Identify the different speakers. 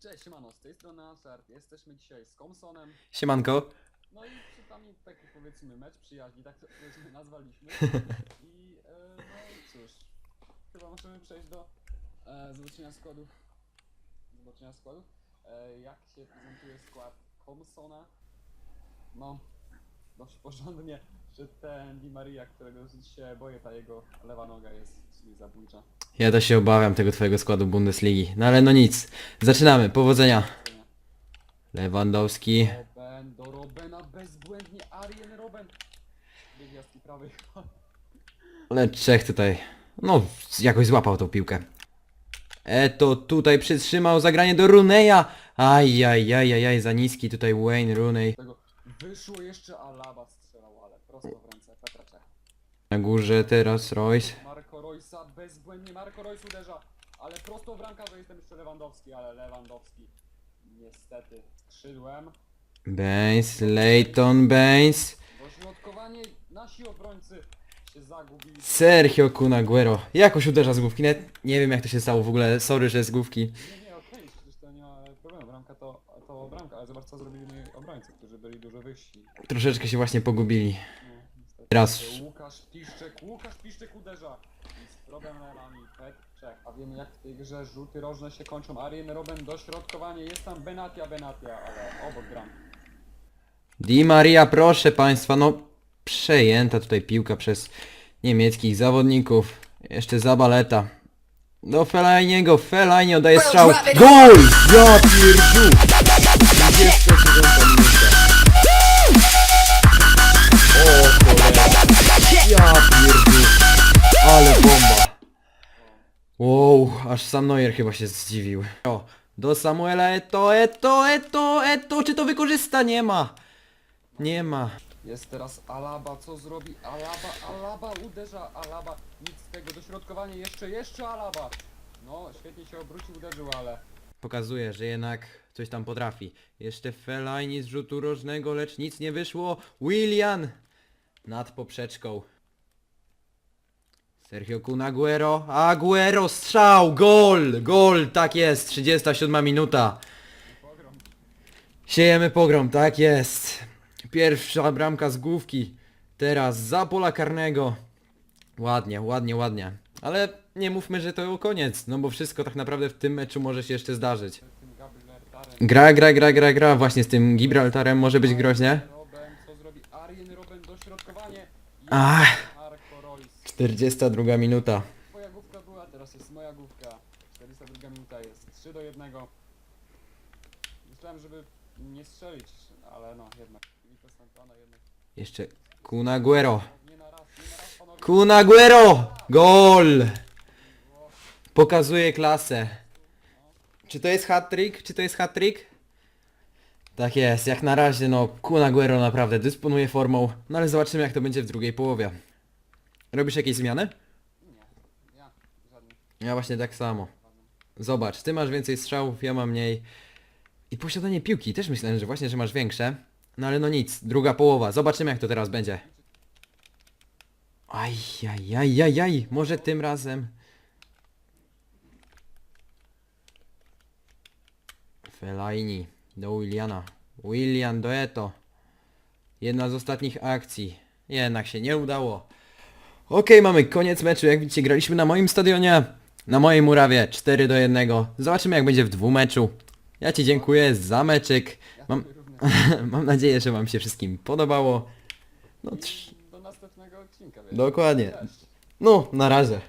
Speaker 1: Cześć, siemano, z tej strony Ashard. Jesteśmy dzisiaj z Komsonem.
Speaker 2: Siemanko.
Speaker 1: No i czytamy taki powiedzmy mecz przyjaźni, tak to powiedzmy nazwaliśmy. I e, no cóż, chyba możemy przejść do e, zobaczenia składów. Zobaczenia składów. E, jak się prezentuje skład Komsona? No, dość porządnie, że ten Di Maria, którego dosyć się boję, ta jego lewa noga jest w sumie zabójcza.
Speaker 2: Ja też się obawiam tego twojego składu Bundesligi. No ale no nic. Zaczynamy. Powodzenia. Lewandowski.
Speaker 1: Robben, do Robena bezbłędnie, Arjen Robben. Dwie gwiazdki prawej.
Speaker 2: Ale Czech tutaj. No, jakoś złapał tą piłkę. Eto tutaj przytrzymał zagranie do Runeya. Ajajajajaj, za niski tutaj Wayne Rooney.
Speaker 1: Tego wyszło jeszcze Alaba strzelał, ale prosto w ręce Petra Czecha.
Speaker 2: Na górze teraz Royce.
Speaker 1: Marco Roysa bezbłędnie, Marco Royce uderza, ale prosto w bramkarza jestem jeszcze Lewandowski, ale Lewandowski niestety skrzydłem.
Speaker 2: Baines, Leighton Baines.
Speaker 1: Dośrodkowanie nasi obrońcy się zagubili.
Speaker 2: Sergio Cunaguero. Jakoś uderza z główki. Nie wiem jak to się stało w ogóle. Sorry, że z główki.
Speaker 1: Nie, nie, okej, przecież to nie ma problemu, bramka bramka, ale zobacz co zrobili moi obrońcy, którzy byli dużo wyżsi.
Speaker 2: Troszeczkę się właśnie pogubili.
Speaker 1: No, niestety.
Speaker 2: Teraz
Speaker 1: Łukasz Piszczek, Łukasz Piszczek uderza i z problemami Czech. A wiemy jak w tej grze rzuty rożne się kończą. Arjen Robben dośrodkowanie, jest tam Benatia Benatia, ale obok bram.
Speaker 2: Di Maria, proszę Państwa, no przejęta tutaj piłka przez niemieckich zawodników. Jeszcze Zabaleta. Do Felajniego, Felajnie oddaje strzał. GOL! Ja pierdziu! 29 minuta. O cholera. Ja pierdziu. Ale bomba. Wow, aż sam Neuer chyba się zdziwił. O, do Samuela Eto, Eto, Eto, Eto, czy to wykorzysta? Nie ma. Nie ma.
Speaker 1: Jest teraz Alaba, co zrobi Alaba? Alaba uderza, Alaba, nic z tego, dośrodkowanie, jeszcze, jeszcze Alaba! No, świetnie się obrócił, uderzył, ale...
Speaker 2: Pokazuje, że jednak coś tam potrafi. Jeszcze Fellaini z rzutu rożnego, lecz nic nie wyszło. Willian nad poprzeczką. Sergio Kun Aguero. Aguero strzał! Gol! Gol! Tak jest! 37 minuta. Siejemy pogrom, tak jest. Pierwsza bramka z główki. Teraz za pola karnego. Ładnie, ładnie, ładnie. Ale nie mówmy, że to koniec, no bo wszystko tak naprawdę w tym meczu może się jeszcze zdarzyć. Gra, gra, gra, gra, gra. Właśnie z tym Gibraltarem może być groźnie. Ach.
Speaker 1: Marco Royce.
Speaker 2: 42 minuta.
Speaker 1: Twoja główka była, teraz jest moja główka. 42 minuta jest 3 do 1. Myślałem, żeby nie strzelić, ale no.
Speaker 2: Jeszcze Kun Aguero. Gol! Pokazuje klasę. Czy to jest hat-trick? Czy to jest hat-trick? Tak jest, jak na razie no Kun Aguero naprawdę dysponuje formą, no ale zobaczymy jak to będzie w drugiej połowie. Robisz jakieś zmiany?
Speaker 1: Nie, ja.
Speaker 2: Ja właśnie tak samo. Zobacz, ty masz więcej strzałów, ja mam mniej. I posiadanie piłki, też myślałem, że właśnie, że masz większe. No ale no nic, druga połowa, zobaczymy jak to teraz będzie. Aj, aj, aj, aj, aj, może tym razem. Fellaini do Williana. Willian do Eto. Jedna z ostatnich akcji. Jednak się nie udało. Okej, mamy koniec meczu. Jak widzicie, graliśmy na moim stadionie. Na mojej murawie 4 do 1. Zobaczymy jak będzie w dwumeczu. Ja Ci dziękuję za meczyk. Mam. mam nadzieję, że Wam się wszystkim podobało. No, trz-
Speaker 1: I do następnego odcinka. wiesz.
Speaker 2: dokładnie.
Speaker 1: Cześć.
Speaker 2: No, na razie.